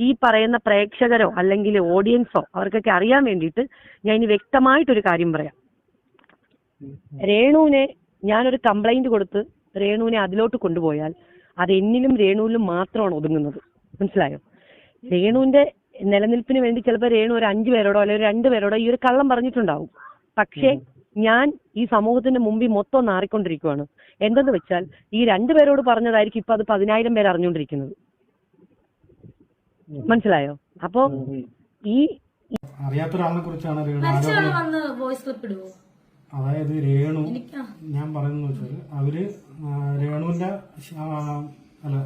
ഈ പറയുന്ന പ്രേക്ഷകരോ അല്ലെങ്കിൽ ഓഡിയൻസോ അവർക്കൊക്കെ അറിയാൻ വേണ്ടിയിട്ട് ഞാൻ ഇനി വ്യക്തമായിട്ടൊരു കാര്യം പറയാം. രേണുവിനെ ഞാനൊരു കംപ്ലൈന്റ് കൊടുത്ത് രേണുവിനെ അതിലോട്ട് കൊണ്ടുപോയാൽ അത് എന്നിലും രേണുവിലും മാത്രമാണ് ഒതുങ്ങുന്നത്. മനസ്സിലായോ? രേണുവിന്റെ നിലനിൽപ്പിന് വേണ്ടി ചിലപ്പോൾ രേണു ഒരു അഞ്ചു പേരോടോ അല്ലെങ്കിൽ രണ്ട് പേരോടോ ഈ ഒരു കള്ളം പറഞ്ഞിട്ടുണ്ടാവും. പക്ഷേ ഞാൻ ഈ സമൂഹത്തിന്റെ മുമ്പിൽ മൊത്തം നാറിക്കൊണ്ടിരിക്കുകയാണ് എന്തെന്ന് വെച്ചാൽ ഈ രണ്ടു പേരോട് പറഞ്ഞതായിരിക്കും ഇപ്പൊ അത് പതിനായിരം പേര് അറിഞ്ഞുകൊണ്ടിരിക്കുന്നത്. മനസ്സിലായോ? അപ്പോ ഈ കുറിച്ചാണ് വോയിസ് ക്ലിപ്പ് ഇടുവോ? അതായത് രേണു ഞാൻ പറയുന്നത് വെച്ചാൽ അവർ രേണുവിന്റെ അല്ല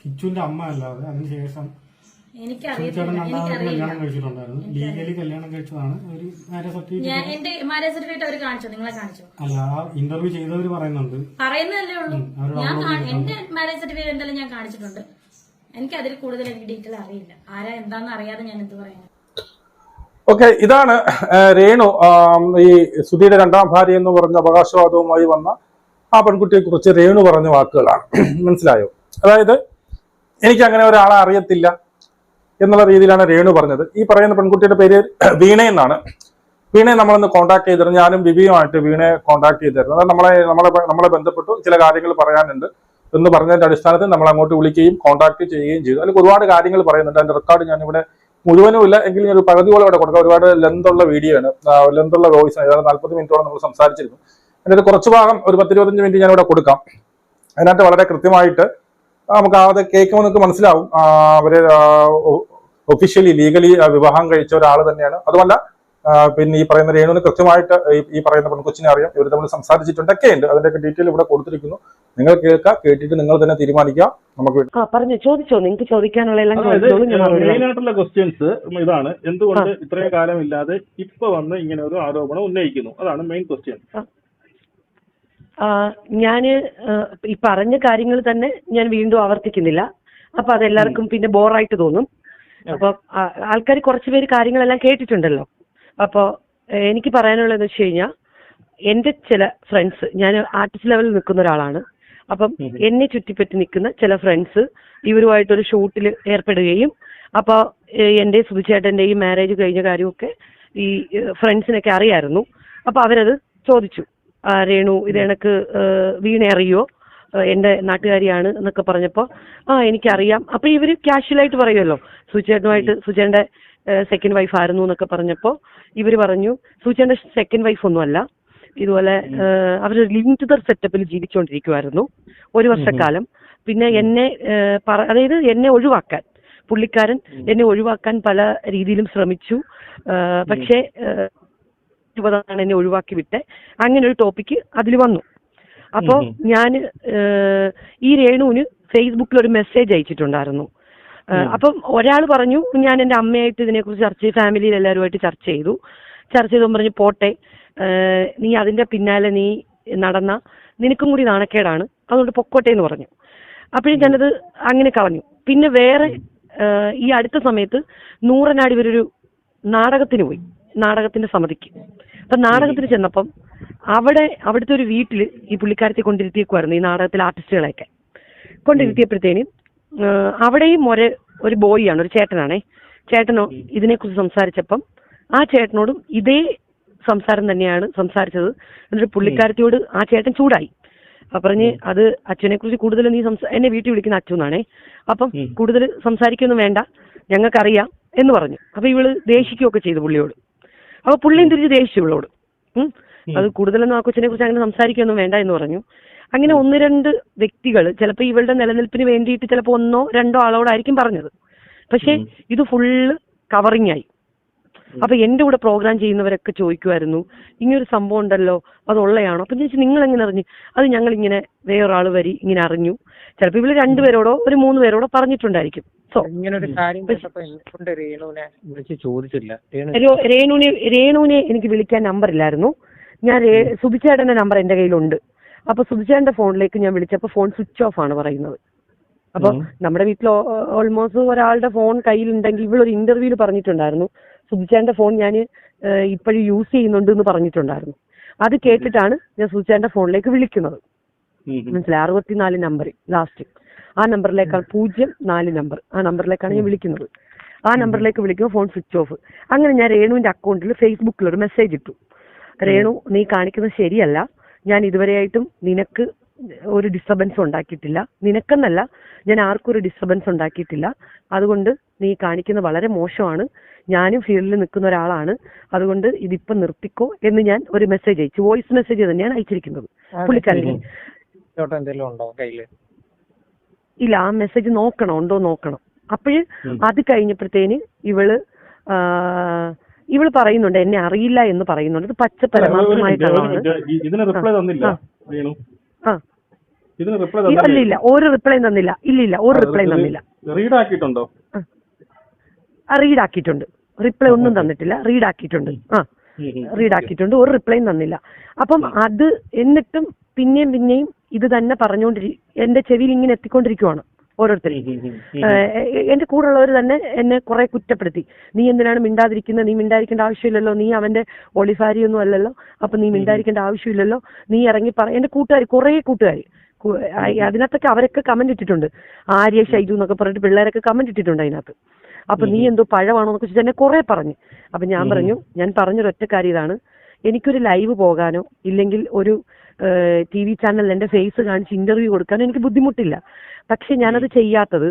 കിച്ചുവിന്റെ അമ്മ അല്ലാതെ അതിനുശേഷം ചേട്ടൻ രണ്ടാമത് കല്യാണം കഴിച്ചിട്ടുണ്ടായിരുന്നു ലീഗലി കല്യാണം കഴിച്ചതാണ്. ഒരു മാരേജ് സർട്ടിഫിക്കറ്റ് ഞാൻ എന്റെ മാരേജ് സർട്ടിഫിക്കറ്റ് എന്തായാലും കാണിച്ചോ? കാണിച്ചിട്ടുണ്ട് കാണിച്ചോ? അല്ല ആ ഇന്റർവ്യൂ ചെയ്തവര് പറയുന്നുണ്ട്. പറയുന്നതല്ലേ എനിക്ക് അതിൽ കൂടുതൽ ഡീറ്റെയിൽ അറിയില്ല. ആരാ എന്താന്ന് അറിയാതെ ഞാൻ എന്ത് പറയുന്നത് ഓക്കെ ഇതാണ് രേണു ഈ സുധിയുടെ രണ്ടാം ഭാര്യ എന്ന് പറഞ്ഞ അവകാശവാദവുമായി വന്ന ആ പെൺകുട്ടിയെ കുറിച്ച് രേണു പറഞ്ഞ വാക്കുകളാണ്. മനസ്സിലായോ? അതായത് എനിക്ക് അങ്ങനെ ഒരാളെ അറിയത്തില്ല എന്നുള്ള രീതിയിലാണ് രേണു പറഞ്ഞത്. ഈ പറയുന്ന പെൺകുട്ടിയുടെ പേര് വീണ എന്നാണ്. വീണയെ നമ്മളൊന്ന് കോൺടാക്ട് ചെയ്തിരുന്നു. ഞാനും ബിബിയുമായിട്ട് വീണയെ കോൺടാക്ട് ചെയ്തിരുന്നു. അതായത് നമ്മളെ നമ്മളെ നമ്മളെ ബന്ധപ്പെട്ടു ചില കാര്യങ്ങൾ പറയാനുണ്ട്. എന്ന് പറഞ്ഞതിന്റെ അടിസ്ഥാനത്തിൽ നമ്മൾ അങ്ങോട്ട് വിളിക്കുകയും കോൺടാക്ട് ചെയ്യുകയും ചെയ്തു. അതിൽ ഒരുപാട് കാര്യങ്ങൾ പറയുന്നുണ്ട്. അതിന്റെ റെക്കോർഡ് ഞാനിവിടെ മുഴുവനും ഇല്ല എങ്കിലും ഒരു പകുതിയോളം ഇവിടെ കൊടുക്കാം. ഒരുപാട് ലെന്തുള്ള വീഡിയോ ആണ്. ലെന്തുള്ള വോയിസ് ആണ്. ഏതാണ്ട് നാൽപ്പത് മിനിറ്റോളം നമ്മൾ സംസാരിച്ചിരുന്നു. അതിന്റെ ഒരു കുറച്ച് ഭാഗം ഒരു പത്തിരുപത്തഞ്ച് മിനിറ്റ് ഞാൻ ഇവിടെ കൊടുക്കാം. അതിനകത്ത് വളരെ കൃത്യമായിട്ട് നമുക്ക് അത് കേൾക്കുമ്പോൾ നിങ്ങൾക്ക് മനസ്സിലാവും. അവർ ഒഫീഷ്യലി ലീഗലി വിവാഹം കഴിച്ച ഒരാൾ തന്നെയാണ്. അതുമല്ല പിന്നെ ഈ പറയുന്ന രേണുവിന് കൃത്യമായിട്ട് ഈ- പറയുന്ന പെൺകൊച്ചിനെ അറിയാം. ഇവർ തമ്മിൽ സംസാരിച്ചിട്ടുണ്ടൊക്കെ ഉണ്ട് അതിന്റെയൊക്കെ ഡീറ്റെയിൽ ഇവിടെ കൊടുത്തിരിക്കുന്നു. നിങ്ങൾ കേൾക്കുക കേട്ടിട്ട് നിങ്ങൾ തന്നെ തീരുമാനിക്കുക. നമുക്ക് പറഞ്ഞു ചോദിച്ചോ നിങ്ങൾക്ക് ചോദിക്കാനുള്ള എല്ലാം അതായത് ഞാൻ മെയിൻ ആയിട്ടുള്ള ക്വസ്റ്റ്യൻസ് ഇതാണ്. എന്തുകൊണ്ട് ഇത്രയും കാലം ഇല്ലാതെ ഇപ്പൊ വന്ന് ഇങ്ങനെ ഒരു ആരോപണം ഉന്നയിക്കുന്നു? അതാണ് മെയിൻ ക്വസ്റ്റ്യൻ ഞാൻ ഞാൻ ഈ പറഞ്ഞ കാര്യങ്ങൾ തന്നെ ഞാൻ വീണ്ടും ആവർത്തിക്കുന്നില്ല. അപ്പൊ അതെല്ലാവർക്കും പിന്നെ ബോറായിട്ട് തോന്നും. അപ്പൊ ആൾക്കാർ കുറച്ചുപേര് കാര്യങ്ങളെല്ലാം കേട്ടിട്ടുണ്ടല്ലോ. അപ്പൊ ഏഹ്, എനിക്ക് പറയാനുള്ളത് വെച്ച് കഴിഞ്ഞാൽ എന്റെ ചില ഫ്രണ്ട്സ് ഞാൻ ആർട്ടിസ്റ്റ് ലെവലിൽ നിൽക്കുന്ന ഒരാളാണ്. അപ്പം എന്നെ ചുറ്റിപ്പറ്റി നിൽക്കുന്ന ചില ഫ്രണ്ട്സ് ഇവരുമായിട്ടൊരു ഷൂട്ടിൽ ഏർപ്പെടുകയും അപ്പോൾ എന്റെ സുധിച്ചേട്ടന്റെയും മാരേജ് കഴിഞ്ഞ കാര്യമൊക്കെ ഈ ഫ്രണ്ട്സിനൊക്കെ അറിയായിരുന്നു. അപ്പോൾ അവരത് ചോദിച്ചു രേണു ഇത് എനക്ക് വീണ അറിയോ? എന്റെ നാട്ടുകാരിയാണ് എന്നൊക്കെ പറഞ്ഞപ്പോൾ ആ എനിക്കറിയാം. അപ്പോൾ ഇവർ കാഷ്വലായിട്ട് പറയുമല്ലോ സുചേട്ടനുമായിട്ട് സുചേട്ടന്റെ സെക്കൻഡ് വൈഫ് ആയിരുന്നു എന്നൊക്കെ പറഞ്ഞപ്പോൾ ഇവർ പറഞ്ഞു സൂചിയുടെ സെക്കൻഡ് വൈഫ് ഒന്നുമല്ല. ഇതുപോലെ അവർ ലിവിങ് ടുദർ സെറ്റപ്പിൽ ജീവിച്ചുകൊണ്ടിരിക്കുമായിരുന്നു ഒരു വർഷക്കാലം. പിന്നെ എന്നെ അതായത് എന്നെ ഒഴിവാക്കാൻ പുള്ളിക്കാരൻ എന്നെ ഒഴിവാക്കാൻ പല രീതിയിലും ശ്രമിച്ചു. പക്ഷേ ഇരുപതാണ് എന്നെ ഒഴിവാക്കി വിട്ടെ അങ്ങനെ ഒരു ടോപ്പിക്ക് അതിൽ വന്നു. അപ്പോൾ ഞാൻ ഈ രേണുവിന് ഫേസ്ബുക്കിൽ ഒരു മെസ്സേജ് അയച്ചിട്ടുണ്ടായിരുന്നു. അപ്പം ഒരാൾ പറഞ്ഞു ഞാൻ എന്റെ അമ്മയായിട്ട് ഇതിനെക്കുറിച്ച് ചർച്ച ചെയ്തു ഫാമിലിയിൽ എല്ലാവരുമായിട്ട് ചർച്ച ചെയ്തു. ചർച്ച ചെയ്തു പറഞ്ഞു പോട്ടെ. നീ അതിന്റെ പിന്നാലെ നീ നടന്ന. നിനക്കും കൂടി നാണക്കേടാണ്. അതുകൊണ്ട് പൊക്കോട്ടെ എന്ന് പറഞ്ഞു. അപ്പോഴും ഞാനത് അങ്ങനെ കളഞ്ഞു. പിന്നെ വേറെ ഈ അടുത്ത സമയത്ത് നൂറനാട് ഇവരൊരു നാടകത്തിന് പോയി. നാടകത്തിന്റെ സമിതിക്ക്. അപ്പൊ നാടകത്തിന് ചെന്നപ്പം അവിടെ അവിടുത്തെ ഒരു വീട്ടിൽ ഈ പുള്ളിക്കാരത്തെ കൊണ്ടിരുത്തിയേക്കുമായിരുന്നു ഈ നാടകത്തിലെ ആർട്ടിസ്റ്റുകളെയൊക്കെ. കൊണ്ടിരുത്തിയപ്പോഴത്തേനും അവിടെയും ഒരു ഒരു ബോയിയാണ് ആണ് ഒരു ചേട്ടനാണേ. ചേട്ടനോ ഇതിനെക്കുറിച്ച് സംസാരിച്ചപ്പം ആ ചേട്ടനോടും ഇതേ സംസാരം തന്നെയാണ് സംസാരിച്ചത്. എന്നിട്ട് പുള്ളിക്കാരത്തിയോട് ആ ചേട്ടൻ ചൂടായി. അപ്പൊ പറഞ്ഞ് അത് അച്ഛനെ കുറിച്ച് കൂടുതൽ നീ സംസാ എന്നെ വീട്ടിൽ വിളിക്കുന്ന അച്ഛൻ എന്നാണേ. അപ്പം കൂടുതൽ സംസാരിക്കൊന്നും വേണ്ട ഞങ്ങൾക്കറിയാം എന്ന് പറഞ്ഞു. അപ്പൊ ഇവൾ ദേഷിക്കുകയൊക്കെ ചെയ്തു പുള്ളിയോട്. അപ്പൊ പുള്ളിയും തിരിച്ച് ദേഷിച്ചു ഇവളോട്. അത് കൂടുതലൊന്നും ആ കൊച്ചിനെ കുറിച്ച് അങ്ങനെ സംസാരിക്കൊന്നും വേണ്ട എന്ന് പറഞ്ഞു. അങ്ങനെ ഒന്ന് രണ്ട് വ്യക്തികൾ ചിലപ്പോൾ ഇവളുടെ നിലനിൽപ്പിന് വേണ്ടിയിട്ട് ചിലപ്പോൾ ഒന്നോ രണ്ടോ ആളോടായിരിക്കും പറഞ്ഞത്. പക്ഷേ ഇത് ഫുള്ള് കവറിങ് ആയി. അപ്പൊ എന്റെ കൂടെ പ്രോഗ്രാം ചെയ്യുന്നവരൊക്കെ ചോദിക്കുമായിരുന്നു ഇങ്ങനൊരു സംഭവം ഉണ്ടല്ലോ അത് ഉള്ളയാണോ അപ്പൊ ഞാൻ ചോദിച്ചു, നിങ്ങൾ എങ്ങനെ അറിഞ്ഞു? അത് ഞങ്ങൾ ഇങ്ങനെ വേറൊരാൾ വരി ഇങ്ങനെ അറിഞ്ഞു. ചിലപ്പോൾ ഇവർ രണ്ടുപേരോടോ ഒരു മൂന്ന് പേരോടോ പറഞ്ഞിട്ടുണ്ടായിരിക്കും. സോ ഇങ്ങനൊരു കാര്യം രേണുവിനെ. വിളിച്ച് ചോദിച്ചില്ല. രേണുവിനെ രേണുവിനെ എനിക്ക് വിളിക്കാൻ നമ്പർ ഇല്ലായിരുന്നു. ഞാൻ സുബിച്ചേട്ടന്റെ നമ്പർ എന്റെ കയ്യിലുണ്ട്. അപ്പൊ സുധിച്ചേന്റെ ഫോണിലേക്ക് ഞാൻ വിളിച്ചപ്പോ ഫോൺ സ്വിച്ച് ഓഫ് ആണ് പറയുന്നത്. അപ്പൊ നമ്മുടെ വീട്ടിൽ ഓൾമോസ്റ്റ് ഒരാളുടെ ഫോൺ കയ്യിലുണ്ടെങ്കിൽ ഒരു ഇന്റർവ്യൂവിൽ പറഞ്ഞിട്ടുണ്ടായിരുന്നു. സുധിച്ചേന്റെ ഫോൺ ഞാൻ ഇപ്പോഴും യൂസ് ചെയ്യുന്നുണ്ട് എന്ന് പറഞ്ഞിട്ടുണ്ടായിരുന്നു. അത് കേട്ടിട്ടാണ് ഞാൻ സുധിച്ചേന്റെ ഫോണിലേക്ക് വിളിക്കുന്നത്. മനസ്സിലായി? അറുപത്തിനാല് നമ്പർ ലാസ്റ്റ് ആ നമ്പറിലേക്കാണ് പൂജ്യം നാല് നമ്പർ ആ നമ്പറിലേക്കാണ് ഞാൻ വിളിക്കുന്നത്. ആ നമ്പറിലേക്ക് വിളിക്കുമ്പോൾ ഫോൺ സ്വിച്ച് ഓഫ്. അങ്ങനെ ഞാൻ രേണുവിന്റെ അക്കൗണ്ടിൽ ഫേസ്ബുക്കിൽ ഒരു മെസ്സേജ് ഇട്ടു. രേണു നീ കാണിക്കുന്നത് ശരിയല്ല. ഞാൻ ഇതുവരെയായിട്ടും നിനക്ക് ഒരു ഡിസ്റ്റർബൻസ് ഉണ്ടാക്കിയിട്ടില്ല. നിനക്കെന്നല്ല ഞാൻ ആർക്കും ഒരു ഡിസ്റ്റർബൻസ് ഉണ്ടാക്കിയിട്ടില്ല. അതുകൊണ്ട് നീ കാണിക്കുന്നത് വളരെ മോശമാണ്. ഞാനും ഫീൽഡിൽ നിൽക്കുന്ന ഒരാളാണ്. അതുകൊണ്ട് ഇതിപ്പം നിർത്തിക്കോ എന്ന് ഞാൻ ഒരു മെസ്സേജ് അയച്ചു. വോയിസ് മെസ്സേജ് തന്നെയാണ് അയച്ചിരിക്കുന്നത്. ഇല്ല ആ മെസ്സേജ് നോക്കണം ഉണ്ടോ നോക്കണം. അപ്പോഴ് അത് കഴിഞ്ഞപ്പോഴത്തേന് ഇവൾ ഇവൾ പറയുന്നുണ്ട് എന്നെ അറിയില്ല എന്ന് പറയുന്നുണ്ട്. ഇത് പച്ച പരമാർത്ഥമായിട്ടാണ്. ഇതിന് റിപ്ലൈ തന്നില്ല ആ. വേണു റിപ്ലൈ ഇല്ല ഒരു റിപ്ലൈ തന്നില്ല. ഇല്ല ഇല്ല ഒരു റിപ്ലൈ തന്നില്ല. റീഡ് ആക്കിയിട്ടുണ്ടോ റീഡ് ആക്കിയിട്ടുണ്ട് റിപ്ലൈ ഒന്നും തന്നിട്ടില്ല. റീഡ് ആക്കിയിട്ടുണ്ട് ആ. റീഡ് ആക്കിയിട്ടുണ്ട് ഒരു റിപ്ലൈയും തന്നില്ല. അപ്പം അത് എന്നിട്ടും പിന്നെയും പിന്നെയും ഇത് തന്നെ പറഞ്ഞുകൊണ്ടിരി എന്റെ ചെവിയിൽ ഇങ്ങനെ എത്തിക്കൊണ്ടിരിക്കുവാണ്. ഓരോരുത്തരും എന്റെ കൂടെ ഉം. എന്റെ കൂടെയുള്ളവർ തന്നെ എന്നെ കുറെ കുറ്റപ്പെടുത്തി. നീ എന്തിനാണ് മിണ്ടാതിരിക്കുന്നത് നീ മിണ്ടായിരിക്കേണ്ട ആവശ്യമില്ലല്ലോ. നീ അവന്റെ ഒളിഫാരി ഒന്നും അല്ലല്ലോ. അപ്പൊ നീ മിണ്ടായിരിക്കേണ്ട ആവശ്യമില്ലല്ലോ. നീ ഇറങ്ങി പറ. എന്റെ കൂട്ടുകാർ കുറെ കൂട്ടുകാർ അതിനകത്തൊക്കെ അവരൊക്കെ കമന്റ് ഇട്ടിട്ടുണ്ട്. ആര്യ ഷൈജു എന്നൊക്കെ പറഞ്ഞിട്ട് പിള്ളേരൊക്കെ കമന്റ് ഇട്ടിട്ടുണ്ട് അതിനകത്ത്. അപ്പൊ നീ എന്തോ പഴമാണോ എന്നൊക്കെ എന്നെ കുറെ പറഞ്ഞു. അപ്പൊ ഞാൻ പറഞ്ഞു ഞാൻ പറഞ്ഞൊരൊറ്റ കാര്യം ഇതാണ്. എനിക്കൊരു ലൈവ് പോകാനോ ഇല്ലെങ്കിൽ ഒരു ടി വി ചാനലിൽ എന്റെ ഫേസ് കാണിച്ച് ഇന്റർവ്യൂ കൊടുക്കാൻ എനിക്ക് ബുദ്ധിമുട്ടില്ല. പക്ഷെ ഞാനത് ചെയ്യാത്തത്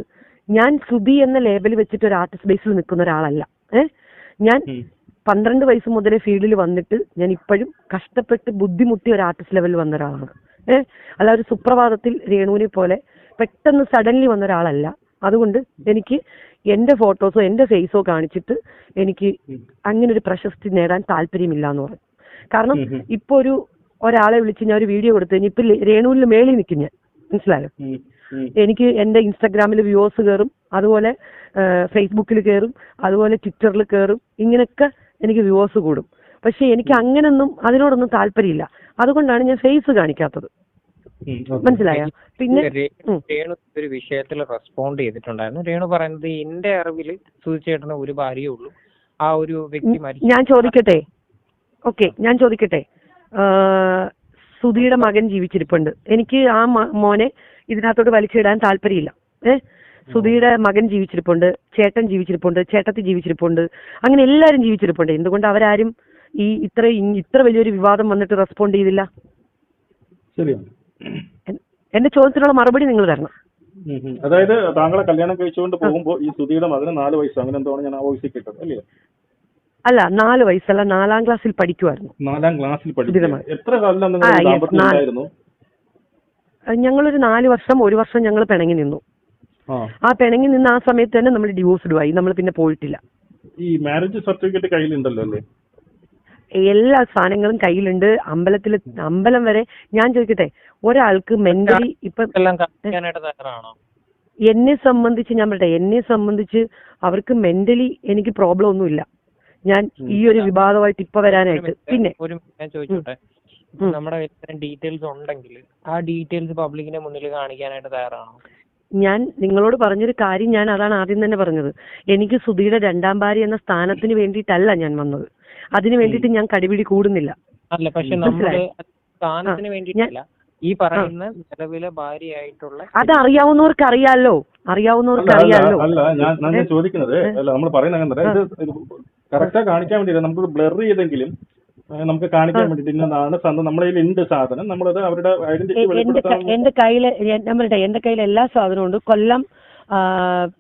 ഞാൻ സുബി എന്ന ലേബൽ വെച്ചിട്ട് ഒരു ആർട്ടിസ്റ്റ് ബേസിൽ നിൽക്കുന്ന ഒരാളല്ല. ഏഹ് ഞാൻ പന്ത്രണ്ട് വയസ്സ് മുതലേ ഫീൽഡിൽ വന്നിട്ട് ഞാൻ ഇപ്പോഴും കഷ്ടപ്പെട്ട് ബുദ്ധിമുട്ടി ഒരു ആർട്ടിസ്റ്റ് ലെവലിൽ വന്ന ഒരാളാണ്. ഏഹ് അല്ല ഒരു സുപ്രഭാതത്തിൽ രേണുവിനെ പോലെ പെട്ടെന്ന് സഡൻലി വന്ന ഒരാളല്ല. അതുകൊണ്ട് എനിക്ക് എന്റെ ഫോട്ടോസോ എന്റെ ഫേസോ കാണിച്ചിട്ട് എനിക്ക് അങ്ങനെ ഒരു പ്രശസ്തി നേടാൻ താല്പര്യമില്ല എന്ന് പറഞ്ഞു. കാരണം ഇപ്പൊ ഒരു ഒരാളെ വിളിച്ച് ഞാൻ ഒരു വീഡിയോ കൊടുത്തു കഴിഞ്ഞാൽ ഇപ്പൊ രേണുവിൽ മേളിൽ നിൽക്കും ഞാൻ. മനസ്സിലായോ. എനിക്ക് എന്റെ ഇൻസ്റ്റാഗ്രാമിൽ വ്യൂവേഴ്സ് കയറും അതുപോലെ ഫേസ്ബുക്കിൽ കയറും അതുപോലെ ട്വിറ്ററിൽ കയറും ഇങ്ങനെയൊക്കെ എനിക്ക് വ്യൂവേഴ്സ് കൂടും. പക്ഷെ എനിക്ക് അങ്ങനൊന്നും അതിനോടൊന്നും താല്പര്യമില്ല. അതുകൊണ്ടാണ് ഞാൻ ഫേസ് കാണിക്കാത്തത്. മനസ്സിലായോ? പിന്നെ രേണു ഒരു വിഷയത്തിൽ റെസ്പോണ്ട് ചെയ്തിട്ടുണ്ടായിരുന്നു. രേണു പറയുന്നത് എന്റെ അറിവിൽ സുധിച്ചേട്ടന് ഒരു ഭാര്യയേ ഉള്ളൂ. ആ ഒരു വ്യക്തി ഞാൻ ചോദിക്കട്ടെ? ഓക്കെ ഞാൻ ചോദിക്കട്ടെ? സുധിയുടെ മകൻ ജീവിച്ചിരിപ്പുണ്ട്. എനിക്ക് ആ മോനെ ഇതിനകത്തോട്ട് വലിച്ചിടാൻ താല്പര്യമില്ല. ഏഹ് സുധിയുടെ മകൻ ജീവിച്ചിരിപ്പുണ്ട് ചേട്ടൻ ജീവിച്ചിരിപ്പുണ്ട് ചേട്ടത്തി ജീവിച്ചിരിപ്പുണ്ട് അങ്ങനെ എല്ലാവരും ജീവിച്ചിരിപ്പുണ്ട്. എന്തുകൊണ്ട് അവരാരും ഈ ഇത്ര ഇത്ര വലിയൊരു വിവാദം വന്നിട്ട് റെസ്പോണ്ട് ചെയ്തില്ല? എന്റെ ചോദ്യത്തിനുള്ള മറുപടി നിങ്ങൾ തരണം. അതായത് താങ്കളെ കല്യാണം കഴിച്ചുകൊണ്ട് പോകുമ്പോൾ ഈ സുധിയുടെ മകന് നാല് വയസ്സ് അങ്ങനെ എന്തോ ഞാൻ ആ വോയിസിൽ കേട്ടത് അല്ലേ? അല്ല നാല് വയസ്സല്ല നാലാം ക്ലാസ്സിൽ പഠിക്കുമായിരുന്നു നാലാം ക്ലാസ്സിൽ പഠിച്ചു എത്ര കാലം. ഞങ്ങളൊരു നാല് വർഷം ഒരു വർഷം ഞങ്ങൾ പിണങ്ങി നിന്നു. ആ. പിണങ്ങി നിന്ന ആ സമയത്ത് തന്നെ നമ്മൾ ഡിവോഴ്സ്ഡ് ആയി. നമ്മൾ പിന്നെ പോയിട്ടില്ല. ഈ മാരേജ് സർട്ടിഫിക്കറ്റ് കയ്യിലുണ്ടല്ലോ അല്ലേ? എല്ലാ സാധനങ്ങളും കയ്യിലുണ്ട്. അമ്പലത്തിൽ അമ്പലം വരെ ഞാൻ ചോദിക്കട്ടെ ഒരാൾക്ക് മെന്റലി ഇപ്പൊ എന്നെ സംബന്ധിച്ച് ഞാൻ പറയട്ടെ എന്നെ സംബന്ധിച്ച് അവർക്ക് മെന്റലി എനിക്ക് പ്രോബ്ലം ഒന്നുമില്ല. ഞാൻ ഈ ഒരു വിവാദമായിട്ട് ഇപ്പൊ വരാനായിട്ട്. പിന്നെ ഒരു ഞാൻ ചോദിച്ചോട്ടെ? നമ്മുടെ ഇത്തരം ഡീറ്റെയിൽസ് ഉണ്ടെങ്കിൽ ആ ഡീറ്റെയിൽസ് പബ്ലിക്കിന്റെ മുന്നിൽ കാണിക്കാനായിട്ട് തയ്യാറാണോ? ഞാൻ നിങ്ങളോട് പറഞ്ഞൊരു കാര്യം ഞാൻ അതാണ് ആദ്യം തന്നെ പറഞ്ഞത്. എനിക്ക് സുധീയുടെ രണ്ടാം ഭാര്യ എന്ന സ്ഥാനത്തിന് വേണ്ടിയിട്ടല്ല ഞാൻ വന്നത്. അതിനു വേണ്ടിയിട്ട് ഞാൻ കടിപിടി കൂടുന്നില്ല. അല്ല പക്ഷെ നമ്മൾ മനസ്സിലായോ? സ്ഥാനത്തിന് ആ, വേണ്ടിയിട്ടല്ല. ഈ പറയുന്ന നിലവിലെ ഭാര്യയായിട്ടുള്ള അത് അറിയാവുന്നവർക്ക് അറിയാലോ അറിയാവുന്നവർക്ക് അറിയാലോ. അല്ല ഞാൻ ചോദിക്കുന്നത് അല്ല നമ്മൾ പറയുന്നത് അങ്ങനെ ഇത് കറക്റ്റാ കാണിക്കാൻ വേണ്ടിയിട്ട് നമുക്ക് ബ്ലർ ചെയ്തെങ്കിലും നമുക്ക് കാണിക്കാൻ വേണ്ടിട്ട് ഇന്നതാണ് സാധനം നമ്മുടെ കയ്യിൽ ഉണ്ട് സാധനം. നമ്മളത് അവരുടെ ഐഡന്റിറ്റി എന്റെ കയ്യിൽ നമ്മളുടെ എന്റെ കയ്യിൽ എല്ലാ സാധനവും ഉണ്ട്. കൊല്ലം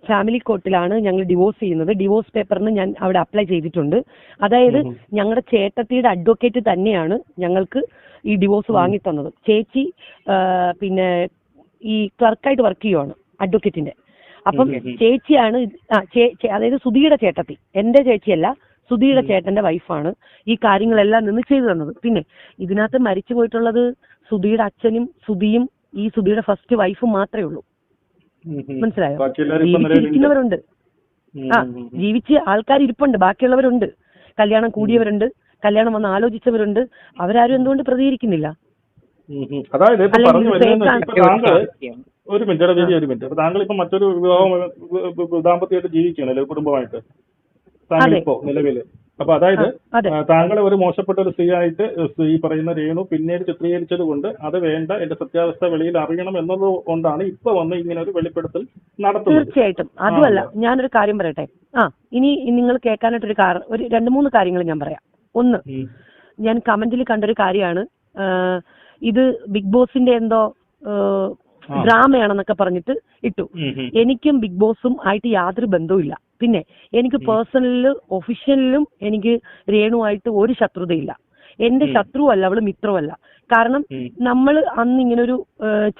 ഫാമിലി കോർട്ടിലാണ് ഞങ്ങൾ ഡിവോഴ്സ് ചെയ്യുന്നത്. ഡിവോഴ്സ് പേപ്പറിന് ഞാൻ അവിടെ അപ്ലൈ ചെയ്തിട്ടുണ്ട്. അതായത് ഞങ്ങളുടെ ചേട്ടത്തിയുടെ അഡ്വക്കേറ്റ് തന്നെയാണ് ഞങ്ങൾക്ക് ഈ ഡിവോഴ്സ് വാങ്ങി തന്നത്. ചേച്ചി പിന്നെ ഈ ക്ലർക്കായിട്ട് വർക്ക് ചെയ്യുവാണ് അഡ്വക്കേറ്റിന്റെ അപ്പം ചേച്ചിയാണ് ആ, ചേ- ചേ- അതായത് സുധിയുടെ ചേട്ടത്തി. എന്റെ ചേച്ചിയല്ല സുധിയുടെ ചേട്ടന്റെ വൈഫാണ് ഈ കാര്യങ്ങളെല്ലാം നിന്ന് ചെയ്തു തന്നത്. പിന്നെ ഇതിനകത്ത് മരിച്ചു പോയിട്ടുള്ളത് സുധിയുടെ അച്ഛനും സുധിയും ഈ സുധിയുടെ ഫസ്റ്റ് വൈഫും മാത്രമേ ഉള്ളൂ. മനസ്സിലായോ? ജീവിച്ചിരിക്കുന്നവരുണ്ട്. ആ. ജീവിച്ച് ആൾക്കാർ ഇരിപ്പുണ്ട് ബാക്കിയുള്ളവരുണ്ട്. കല്യാണം കൂടിയവരുണ്ട്. കല്യാണം വന്ന് ആലോചിച്ചവരുണ്ട്. അവരാരും എന്തുകൊണ്ട് പ്രതികരിക്കുന്നില്ല. അതായത് ഒരു മിനിറ്റ് എടാ ഒരു മിനിറ്റ്. അപ്പൊ താങ്കൾ ഇപ്പൊ മറ്റൊരു വിവാഹം ദാമ്പത്യമായിട്ട് ജീവിക്കുകയാണല്ലേ കുടുംബമായിട്ട്? താങ്കൾ. ഇപ്പോ നിലവിൽ. അപ്പൊ അതായത് താങ്കളെ ഒരു മോശപ്പെട്ട ഒരു സ്ത്രീ ആയിട്ട് ഈ പറയുന്ന രേണു പിന്നീട് ചിത്രീകരിച്ചത് കൊണ്ട് അത് വേണ്ട എന്റെ സത്യാവസ്ഥ വെളിയിൽ അറിയണം എന്നത് കൊണ്ടാണ് ഇപ്പൊ വന്ന് ഇങ്ങനെ ഒരു വെളിപ്പെടുത്തൽ നടത്തുന്നത്. തീർച്ചയായിട്ടും. അതുമല്ല ഞാനൊരു കാര്യം പറയട്ടെ? ആ ഇനി നിങ്ങൾ കേൾക്കാനായിട്ടൊരു കാർ ഒരു രണ്ട് മൂന്ന് കാര്യങ്ങൾ ഞാൻ പറയാം. ഒന്ന് ഞാൻ കമന്റിൽ കണ്ടൊരു കാര്യമാണ്. ഇത് ബിഗ് ബോസിന്റെ എന്തോ. ഡ്രാമയാണെന്നൊക്കെ പറഞ്ഞിട്ട് ഇട്ടു. എനിക്കും ബിഗ് ബോസും ആയിട്ട് യാതൊരു ബന്ധവുമില്ല. പിന്നെ എനിക്ക് പേഴ്സണലിലും ഒഫീഷ്യലിലും എനിക്ക് രേണുവായിട്ട് ഒരു ശത്രുതയില്ല. എന്റെ ശത്രുവല്ല അവൾ മിത്രമല്ല കാരണം നമ്മൾ അന്ന് ഇങ്ങനൊരു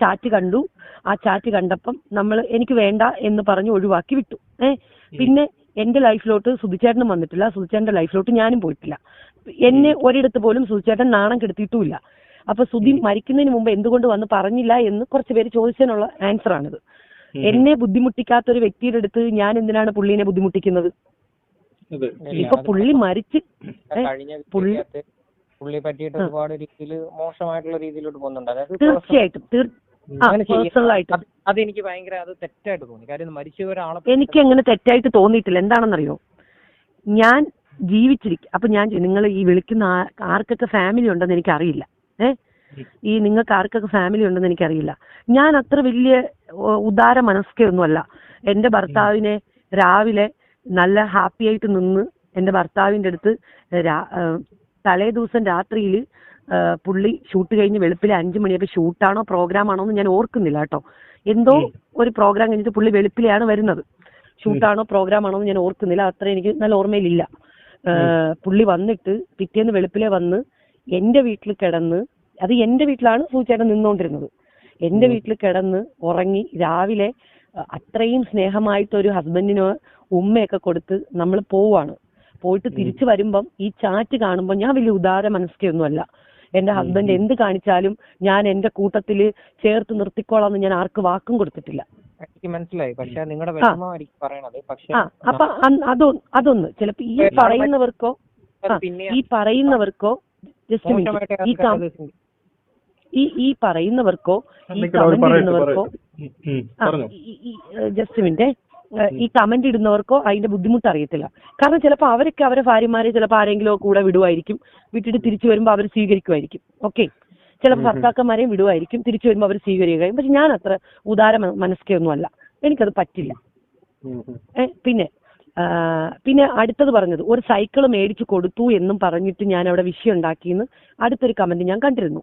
ചാറ്റ് കണ്ടു. ആ ചാറ്റ് കണ്ടപ്പം നമ്മൾ എനിക്ക് വേണ്ട എന്ന് പറഞ്ഞ് ഒഴിവാക്കി വിട്ടു. ഏഹ് പിന്നെ എന്റെ ലൈഫിലോട്ട് സുധിച്ചേട്ടനും വന്നിട്ടില്ല. സുധിച്ചേട്ടന്റെ ലൈഫിലോട്ട് ഞാനും പോയിട്ടില്ല. എന്നെ ഒരിടത്ത് പോലും സുധിച്ചേട്ടൻ നാണം കെടുത്തിയിട്ടുമില്ല അപ്പൊ സുധി മരിക്കുന്നതിന് മുമ്പ് എന്തുകൊണ്ട് വന്ന് പറഞ്ഞില്ല എന്ന് കുറച്ച് പേര് ചോദിച്ചതിനുള്ള ആൻസർ ആണിത്. എന്നെ ബുദ്ധിമുട്ടിക്കാത്ത ഒരു വ്യക്തിയുടെ അടുത്ത് ഞാൻ എന്തിനാണ് പുള്ളിനെ ബുദ്ധിമുട്ടിക്കുന്നത്? അതെ. ഇപ്പൊ പുള്ളി മരിച്ച് പുള്ളി- പുള്ളിയെ പറ്റിയിട്ട് ഒരുപാട് രീതിയിൽ മോശമായിട്ടുള്ള രീതിയിലോട്ട് പോകുന്നുണ്ട്. അതായത് തീർച്ചയായിട്ടും അതെനിക്ക് ഭയങ്കര അത് തെറ്റായിട്ട് തോന്നി. കാര്യം മരിച്ച ഒരാളെ എനിക്ക് അങ്ങനെ തെറ്റായിട്ട് തോന്നിയിട്ടില്ല. എന്താണെന്നറിയോ? ഞാൻ ജീവിച്ചിരിക്കും അപ്പൊ ഞാൻ നിങ്ങൾ ഈ വിളിക്കുന്ന ആർക്കൊക്കെ ഫാമിലി ഉണ്ടെന്ന് എനിക്കറിയില്ല. ഏ? ഈ നിങ്ങൾക്ക് ആർക്കൊക്കെ ഫാമിലി ഉണ്ടെന്ന് എനിക്കറിയില്ല. ഞാൻ അത്ര വലിയ ഉദാര മനസ്കയൊന്നുമല്ല എന്റെ ഭർത്താവിനെ രാവിലെ നല്ല ഹാപ്പി ആയിട്ട് നിന്ന് എന്റെ ഭർത്താവിന്റെ അടുത്ത് തലേ ദിവസം രാത്രിയിൽ പുള്ളി ഷൂട്ട് കഴിഞ്ഞ് വെളുപ്പിലെ അഞ്ചു മണിയൊക്കെ ഷൂട്ടാണോ പ്രോഗ്രാം ആണോ എന്ന് ഞാൻ ഓർക്കുന്നില്ല കേട്ടോ. എന്തോ ഒരു പ്രോഗ്രാം കഴിഞ്ഞിട്ട് പുള്ളി വെളുപ്പിലെയാണ് വരുന്നത്. ഷൂട്ടാണോ പ്രോഗ്രാം ആണോ എന്ന് ഞാൻ ഓർക്കുന്നില്ല. അത്ര എനിക്ക് നല്ല ഓർമ്മയിലില്ല. പുള്ളി വന്നിട്ട് പിറ്റേന്ന് വെളുപ്പിലെ വന്ന് എന്റെ വീട്ടിൽ കിടന്ന് അത് എന്റെ വീട്ടിലാണ് സൂചേട്ടൻ നിന്നുകൊണ്ടിരുന്നത് എന്റെ വീട്ടിൽ കിടന്ന് ഉറങ്ങി രാവിലെ അത്രയും സ്നേഹമായിട്ട് ഒരു ഹസ്ബൻഡിന് ഉമ്മയൊക്കെ കൊടുത്ത് നമ്മൾ പോവാണ്. പോയിട്ട് തിരിച്ചു വരുമ്പം ഈ ചാറ്റ് കാണുമ്പോൾ ഞാൻ വലിയ ഉദാര മനസ്കയൊന്നുമല്ല. എന്റെ ഹസ്ബൻഡ് എന്ത് കാണിച്ചാലും ഞാൻ എന്റെ കൂട്ടത്തിൽ ചേർത്ത് നിർത്തിക്കോളാന്ന് ഞാൻ ആർക്ക് വാക്കും കൊടുത്തിട്ടില്ല. എനിക്ക് മനസ്സിലായി. പക്ഷെ നിങ്ങളുടെ വിഷമമായിരിക്കും പറയണത്. പക്ഷെ ആ. അപ്പൊ അതൊന്ന് അതൊന്ന്. ചിലപ്പോ ഈ പറയുന്നവർക്കോ ഈ പറയുന്നവർക്കോ ജസ്റ്റ് ഈ ഈ ഈ പറയുന്നവർക്കോ ഈ കമന്റ് ഇടുന്നവർക്കോ ജസ്റ്റ് മിനിറ്റ് ഈ കമന്റ് ഇടുന്നവർക്കോ അതിന്റെ ബുദ്ധിമുട്ട് അറിയത്തില്ല കാരണം ചിലപ്പോൾ അവരൊക്കെ അവരെ ഭാര്യമാരെ ചിലപ്പോൾ ആരെങ്കിലും കൂടെ വിടുമായിരിക്കും വിട്ടിട്ട് തിരിച്ചു വരുമ്പോൾ അവർ സ്വീകരിക്കുമായിരിക്കും ഓക്കെ ചിലപ്പോൾ ഭർത്താക്കന്മാരെയും വിടുമായിരിക്കും തിരിച്ചു വരുമ്പോൾ അവർ സ്വീകരിക്കുകയും. പക്ഷെ ഞാൻ അത്ര ഉദാര മനസ്കയൊന്നും അല്ല എനിക്കത് പറ്റില്ല. പിന്നെ പിന്നെ അടുത്തത് പറഞ്ഞത് ഒരു സൈക്കിൾ മേടിച്ചു കൊടുത്തു എന്നും പറഞ്ഞിട്ട് ഞാൻ അവിടെ വിഷയം ഉണ്ടാക്കിയെന്ന് അടുത്തൊരു കമന്റ് ഞാൻ കണ്ടിരുന്നു.